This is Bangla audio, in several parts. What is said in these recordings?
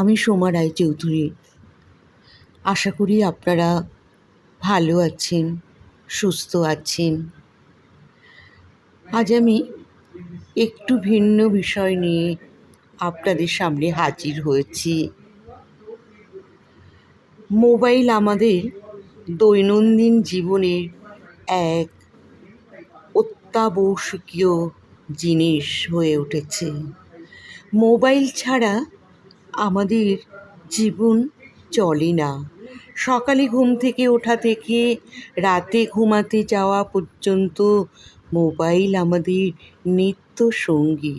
আমি সোমা রায়চৌধুরী আশা করি আপনারা ভালো আছেন, সুস্থ আছেন। আজ আমি একটু ভিন্ন বিষয় নিয়ে আপনাদের সামনে হাজির হয়েছি। মোবাইল আমাদের দৈনন্দিন জীবনের এক অত্যাবশ্যকীয় জিনিস হয়ে উঠেছে। মোবাইল ছাড়া আমাদের জীবন চলে না। সকালে ঘুম থেকে ওঠা থেকে রাতে ঘুমাতে যাওয়া পর্যন্ত মোবাইল আমাদের নিত্য সঙ্গী।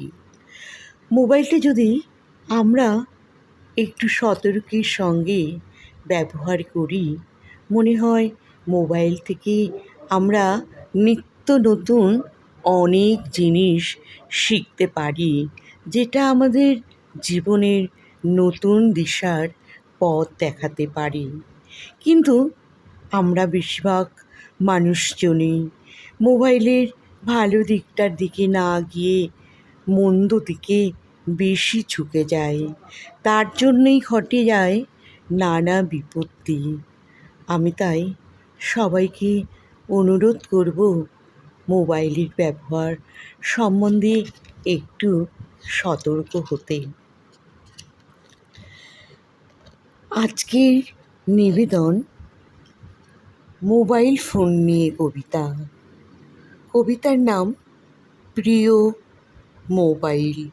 মোবাইলটা যদি আমরা একটু সতর্কের সঙ্গে ব্যবহার করি, মনে হয় মোবাইল থেকে আমরা নিত্য নতুন অনেক জিনিস শিখতে পারি, যেটা আমাদের জীবনের নতুন দিশার পথ দেখাতে পারি। কিন্তু আমরা বেশিরভাগ মানুষজনই মোবাইলের ভালো দিকটার দিকে না গিয়ে মন্দ দিকে বেশি ঝুঁকে যায়। তার জন্যই ঘটে যায় নানা বিপত্তি। আমি তাই সবাইকে অনুরোধ করব মোবাইলের ব্যবহার সম্বন্ধে একটু সতর্ক হতে। আজকের নিবেদন মোবাইল ফোন নিয়ে কবিতা। কবিতার নাম, প্রিয় মোবাইল।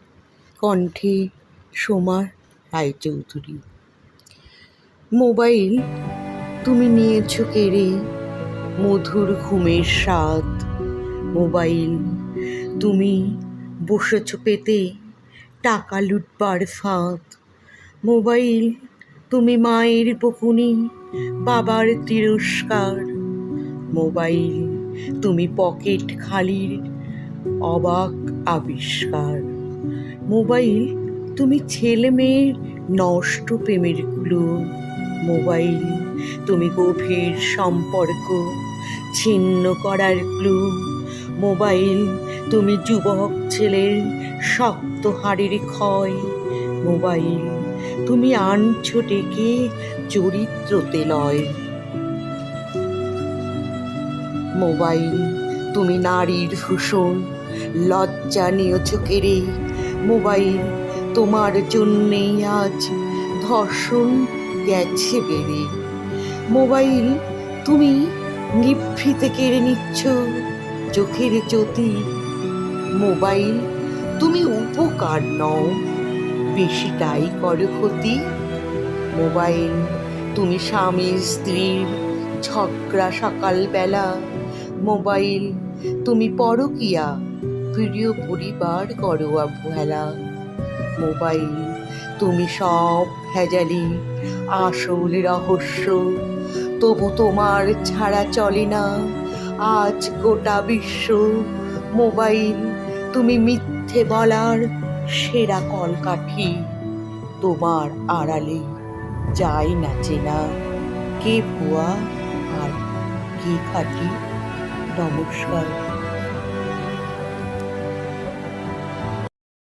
কণ্ঠে সোমা রায়চৌধুরী। মোবাইল, তুমি নিয়েছো কেড়ে মধুর ঘুমের স্বাদ। মোবাইল, তুমি বসেছ পেতে টাকা লুটবার ফাঁদ। মোবাইল তুমি মায়ের বকুনি, বাবার তিরস্কার। মোবাইল, তুমি পকেট খালির, অবাক আবিষ্কার। মোবাইল, তুমি ছেলে মেয়ের নষ্ট প্রেমের ক্লু মোবাইল, তুমি গভীর সম্পর্ক, ছিন্ন করার ক্লু মোবাইল, তুমি যুবক ছেলের শক্ত হাড়ের ক্ষয়। মোবাইল তুমি আনছো ডেকে চরিত্রতে লয়। মোবাইল, তুমি নারীর ভূষণ লজ্জা নিয়েছ কেড়ে মোবাইল, তোমার জন্যেই আজ ধর্ষণ গেছে বেড়ে। মোবাইল, তুমি নিভৃতে কেড়ে নিচ্ছ চোখের জ্যোতি। মোবাইল, তুমি উপকার নও। বেশিটাই করো ক্ষতি। মোবাইল, তুমি স্বামী স্ত্রীর ঝগড়া সকালবেলা। মোবাইল, তুমি পরকিয়া প্রিয় পরিবার করো অবহেলা। মোবাইল, তুমি সব ভেজালি, আসল রহস্য, তবু তোমার ছাড়া চলে না। আজ গোটা বিশ্ব, মোবাইল, তুমি মিথ্যে বলার সেরা কলকাঠি তোমার আড়ালে যাই না। চেনা কে ভুয়া আর কে খাটি? নমস্কার।